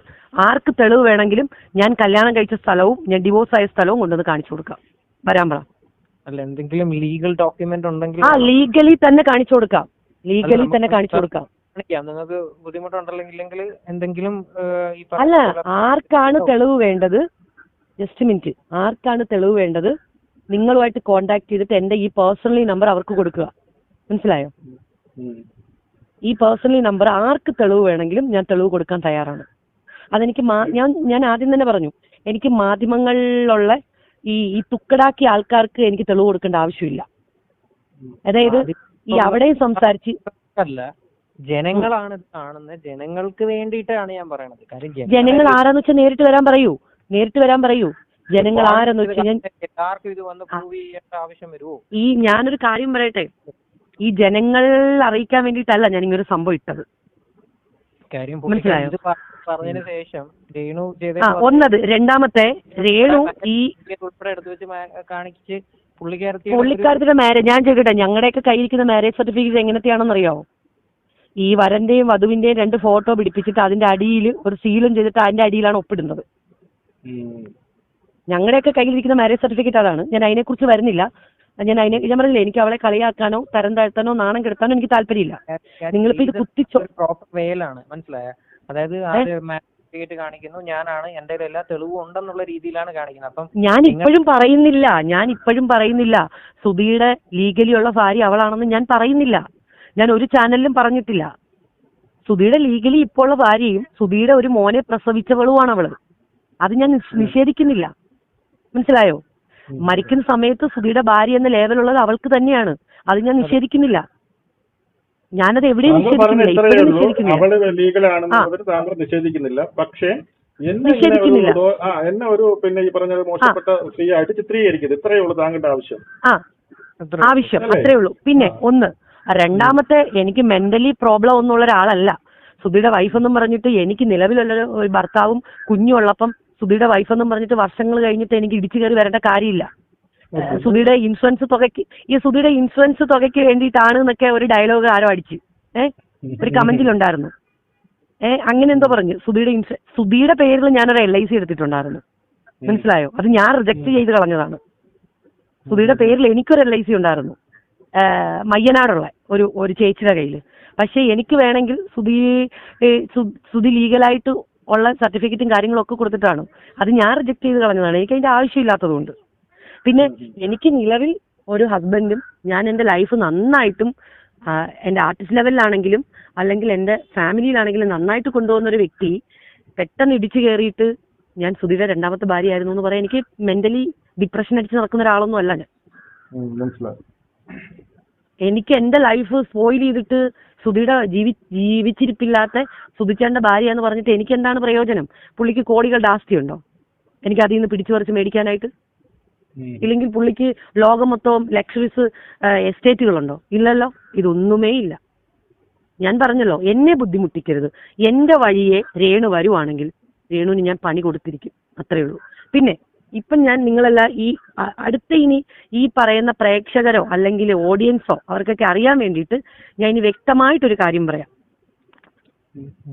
ആർക്ക് തെളിവ് വേണമെങ്കിലും ഞാൻ കല്യാണം കഴിച്ച സ്ഥലവും ഞാൻ ഡിവോഴ്സ് ആയ സ്ഥലവും കൊണ്ടുവന്ന് കാണിച്ചു കൊടുക്കാം. വരാൻ പറ. അല്ല എന്തെങ്കിലും ലീഗൽ ഡോക്യുമെന്റ് ഉണ്ടെങ്കിൽ ആ ലീഗലി തന്നെ കാണിച്ചു കൊടുക്കാം. ലീഗലി തന്നെ കാണിച്ചു കൊടുക്കാം. നിങ്ങൾക്ക് ബുദ്ധിമുട്ടുണ്ടല്ലെങ്കിൽ എന്തെങ്കിലും അല്ല ആർക്കാണ് തെളിവ് വേണ്ടത്? ജസ്റ്റ് മിനിറ്റ് ആർക്കാണ് തെളിവ് വേണ്ടത്? നിങ്ങളുമായിട്ട് കോണ്ടാക്ട് ചെയ്തിട്ട് എന്റെ ഈ പേഴ്സണലി നമ്പർ അവർക്ക് കൊടുക്കുക. മനസ്സിലായോ? ഈ പേഴ്സണലി നമ്പർ ആർക്ക് തെളിവ് വേണമെങ്കിലും ഞാൻ തെളിവ് കൊടുക്കാൻ തയ്യാറാണ്. അതെനിക്ക് ഞാൻ ഞാൻ ആദ്യം തന്നെ പറഞ്ഞു എനിക്ക് മാധ്യമങ്ങളിലുള്ള ഈ ഈ തുക്കടാക്കിയ ആൾക്കാർക്ക് എനിക്ക് തെളിവ് കൊടുക്കേണ്ട ആവശ്യമില്ല. അതായത് ഈ അവിടെയും സംസാരിച്ച് അല്ല ജനങ്ങളാണ് കാണുന്നത്. ജനങ്ങൾക്ക് വേണ്ടിയിട്ടാണ് ഞാൻ പറയണത്. ജനങ്ങൾ ആരാന്ന് വെച്ചാൽ നേരിട്ട് വരാൻ പറയൂ. നേരിട്ട് വരാൻ പറയൂ. ജനങ്ങൾ ആരെന്ന് വെച്ച് കഴിഞ്ഞാൽ എല്ലാവർക്കും ഇത് വന്ന് പ്രൂവ് ചെയ്യേണ്ട ആവശ്യം വരുമോ? ഈ ഞാനൊരു കാര്യം പറയട്ടെ. ഈ ജനങ്ങൾ അറിയിക്കാൻ വേണ്ടിട്ടല്ല ഞാൻ ഒരു സംഭവം ഇട്ടത്. കാര്യം മനസ്സിലായോ? പറഞ്ഞതിന് ശേഷം രേണു ആ ഒന്നത് രണ്ടാമത്തെ രേണു ഈ ഉൾപ്പെടെ എടുത്തു വെച്ച് കാണിച്ച് പുള്ളിക്കാരത്തിന്റെ മാരേജ് ഞാൻ ചോദിക്കട്ടെ ഞങ്ങളുടെയൊക്കെ കയ്യിരിക്കുന്ന മാരേജ് സർട്ടിഫിക്കറ്റ് എങ്ങനത്തെയാണെന്ന് അറിയാമോ ഈ വരന്റെയും വധുവിന്റെയും രണ്ട് ഫോട്ടോ പിടിപ്പിച്ചിട്ട് അതിന്റെ അടിയിൽ ഒരു സീലും ചെയ്തിട്ട് അതിന്റെ അടിയിലാണ് ഒപ്പിടുന്നത്. ഞങ്ങളുടെയൊക്കെ കയ്യിലിരിക്കുന്ന മാരേജ് സർട്ടിഫിക്കറ്റ് അതാണ്. ഞാൻ അതിനെക്കുറിച്ച് വരുന്നില്ല. ഞാൻ അതിനെ ഞാൻ പറഞ്ഞില്ലേ എനിക്ക് അവളെ കളിയാക്കാനോ തരം താഴ്ത്താനോ നാണം കെടുത്താനോ എനിക്ക് താല്പര്യമില്ല. നിങ്ങളിപ്പോ ഇത് കുത്തിച്ചോ പ്രോപ്പർ മനസ്സിലായ? അതായത് അത് സർട്ടിഫിക്കറ്റ് കാണിക്കുന്നു. ഞാനാണ് എന്റെ എല്ലാ തെളിവും ഉണ്ടെന്നുള്ള രീതിയിലാണ് കാണിക്കുന്നത്. അപ്പം ഞാൻ ഇപ്പോഴും പറയുന്നില്ല. ഞാൻ ഇപ്പോഴും പറയുന്നില്ല. സുധിയുടെ ലീഗലി ഉള്ള ഭാര്യ അവളാണെന്ന് ഞാൻ പറയുന്നില്ല. ഞാൻ ഒരു ചാനലിലും പറഞ്ഞിട്ടില്ല. സുധിയുടെ ലീഗലി ഇപ്പോൾ ഉള്ള ഭാര്യയും സുധിയുടെ ഒരു മോനെ പ്രസവിച്ചവളുമാണ് അവൾ. അത് ഞാൻ നിഷ്- നിഷേധിക്കുന്നില്ല. മനസ്സിലായോ? മരിക്കുന്ന സമയത്ത് സുധിയുടെ ഭാര്യ എന്ന ലേവലുള്ളത് അവൾക്ക് തന്നെയാണ്. അത് ഞാൻ നിഷേധിക്കുന്നില്ല. ഞാനത് എവിടെയും നിഷേധിക്കുന്നില്ല. നിഷേധിക്കുന്നില്ല. താങ്കൾ നിഷേധിക്കുന്നില്ല. പക്ഷേ എന്നെ ഒരു പിന്നെ ഈ പറഞ്ഞ മോശപ്പെട്ട മോശപ്പെട്ട സ്ത്രീയായിട്ട് ചിത്രീകരിക്കരുത്. ഇത്രയേ ഉള്ളൂ താങ്കളുടെ ആവശ്യം. ആ. ആവശ്യം. അത്രേ ഉള്ളൂ. പിന്നെ ഒന്ന് രണ്ടാമത്തെ എനിക്ക് മെന്റലി പ്രോബ്ലം ഒന്നുള്ള ഒരാളല്ല സുധിയുടെ വൈഫ് എന്നും പറഞ്ഞിട്ട് എനിക്ക് നിലവിലുള്ള ഒരു ഭർത്താവും കുഞ്ഞും ഉള്ളപ്പം സുധിയുടെ വൈഫ് എന്നും പറഞ്ഞിട്ട് വർഷങ്ങൾ കഴിഞ്ഞിട്ട് എനിക്ക് ഇടിച്ചു കയറി വരേണ്ട കാര്യമില്ല. സുധിയുടെ ഇൻഷുറൻസ് തുകയ്ക്ക് ഈ സുധിയുടെ ഇൻഷുറൻസ് തുകയ്ക്ക് വേണ്ടിയിട്ടാണ് എന്നൊക്കെ ഒരു ഡയലോഗ് ആരോ അടിച്ച്. ഏഹ് ഒരു കമന്റിലുണ്ടായിരുന്നു ഏഹ് അങ്ങനെ എന്തോ പറഞ്ഞു. സുധിയുടെ ഇൻഷു സുധിയുടെ പേരിൽ ഞാനൊരു എൽ ഐ സി എടുത്തിട്ടുണ്ടായിരുന്നു. മനസ്സിലായോ? അത് ഞാൻ റിജക്ട് ചെയ്ത് കളഞ്ഞതാണ്. സുധിയുടെ പേരിൽ എനിക്കൊരു എൽ ഐ സി ഉണ്ടായിരുന്നു. മയ്യനാടുള്ള ഒരു ഒരു ചേച്ചിയുടെ കയ്യിൽ പക്ഷേ എനിക്ക് വേണമെങ്കിൽ സുധി സുധി ലീഗലായിട്ട് ഉള്ള സർട്ടിഫിക്കറ്റും കാര്യങ്ങളും ഒക്കെ കൊടുത്തിട്ടാണ്. അത് ഞാൻ റിജക്ട് ചെയ്ത് കളഞ്ഞതാണ്. എനിക്ക് അതിന്റെ ആവശ്യമില്ലാത്തതുകൊണ്ട്. പിന്നെ എനിക്ക് നിലവിൽ ഒരു ഹസ്ബൻഡും ഞാൻ എന്റെ ലൈഫ് നന്നായിട്ടും എന്റെ എന്റെ ആർട്ടിസ്റ്റ് ലെവലിലാണെങ്കിലും അല്ലെങ്കിൽ എന്റെ ഫാമിലിയിലാണെങ്കിലും നന്നായിട്ട് കൊണ്ടുപോകുന്ന ഒരു വ്യക്തി പെട്ടെന്ന് ഇടിച്ചു കയറിയിട്ട് ഞാൻ സുധിയുടെ രണ്ടാമത്തെ ഭാര്യയായിരുന്നു എന്ന് പറയാൻ എനിക്ക് മെന്റലി ഡിപ്രഷൻ അടിച്ച് നടക്കുന്ന ഒരാളൊന്നും അല്ല ഞാൻ. എനിക്ക് എന്റെ ലൈഫ് സ്പോയിൽ ചെയ്തിട്ട് സുധിയുടെ ജീവി ജീവിച്ചിരിപ്പില്ലാത്ത സുധിച്ചേണ്ട ഭാര്യ എന്ന് പറഞ്ഞിട്ട് എനിക്ക് എന്താണ് പ്രയോജനം? പുള്ളിക്ക് കോടികളുടെ ആസ്തിയുണ്ടോ? എനിക്ക് അതിൽ നിന്ന് പിടിച്ചു പറിച്ച് മേടിക്കാനായിട്ട്? ഇല്ലെങ്കിൽ പുള്ളിക്ക് ലോകം മൊത്തവും ലക്ഷറീസ് എസ്റ്റേറ്റുകളുണ്ടോ? ഇല്ലല്ലോ. ഇതൊന്നുമേ ഇല്ല. ഞാൻ പറഞ്ഞല്ലോ എന്നെ ബുദ്ധിമുട്ടിക്കരുത്. എന്റെ വഴിയെ രേണു വരുവാണെങ്കിൽ രേണുവിന് ഞാൻ പണി കൊടുത്തിരിക്കും. അത്രേ ഉള്ളൂ. പിന്നെ ഇപ്പം ഞാൻ നിങ്ങളെല്ലാം ഈ അടുത്ത ഇനി ഈ പറയുന്ന പ്രേക്ഷകരോ അല്ലെങ്കിൽ ഓഡിയൻസോ അവർക്കൊക്കെ അറിയാൻ വേണ്ടിയിട്ട് ഞാൻ ഇനി വ്യക്തമായിട്ടൊരു കാര്യം പറയാം.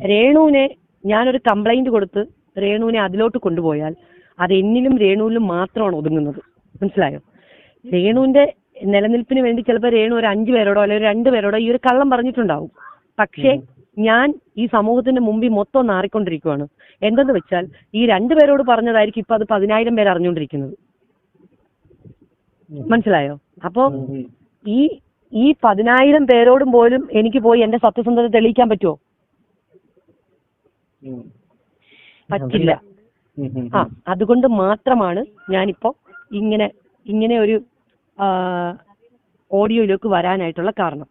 രേണുവിനെ ഞാനൊരു കംപ്ലൈന്റ് കൊടുത്ത് രേണുവിനെ അതിലോട്ട് കൊണ്ടുപോയാൽ അത് എന്നിലും രേണുവിലും മാത്രമാണ് ഒതുങ്ങുന്നത്. മനസ്സിലായോ? രേണുവിന്റെ നിലനിൽപ്പിന് വേണ്ടി ചിലപ്പോൾ രേണു ഒരു അഞ്ചു പേരോടോ അല്ലെങ്കിൽ രണ്ടു പേരോടോ ഈ ഒരു കള്ളം പറഞ്ഞിട്ടുണ്ടാവും. പക്ഷേ ഞാൻ ഈ സമൂഹത്തിന്റെ മുമ്പിൽ മൊത്തം നാറിക്കൊണ്ടിരിക്കുകയാണ് എന്തെന്ന് വെച്ചാൽ ഈ രണ്ടു പേരോട് പറഞ്ഞതായിരിക്കും ഇപ്പൊ അത് പതിനായിരം പേര് അറിഞ്ഞുകൊണ്ടിരിക്കുന്നത്. മനസ്സിലായോ? അപ്പോ ഈ ഈ പതിനായിരം പേരോടും പോലും എനിക്ക് പോയി എന്റെ സത്യസന്ധത തെളിയിക്കാൻ പറ്റുമോ പറ്റില്ല. ആ അതുകൊണ്ട് മാത്രമാണ് ഞാനിപ്പോ ഇങ്ങനെ ഇങ്ങനെ ഒരു ഓഡിയോയിലേക്ക് വരാനായിട്ടുള്ള കാരണം.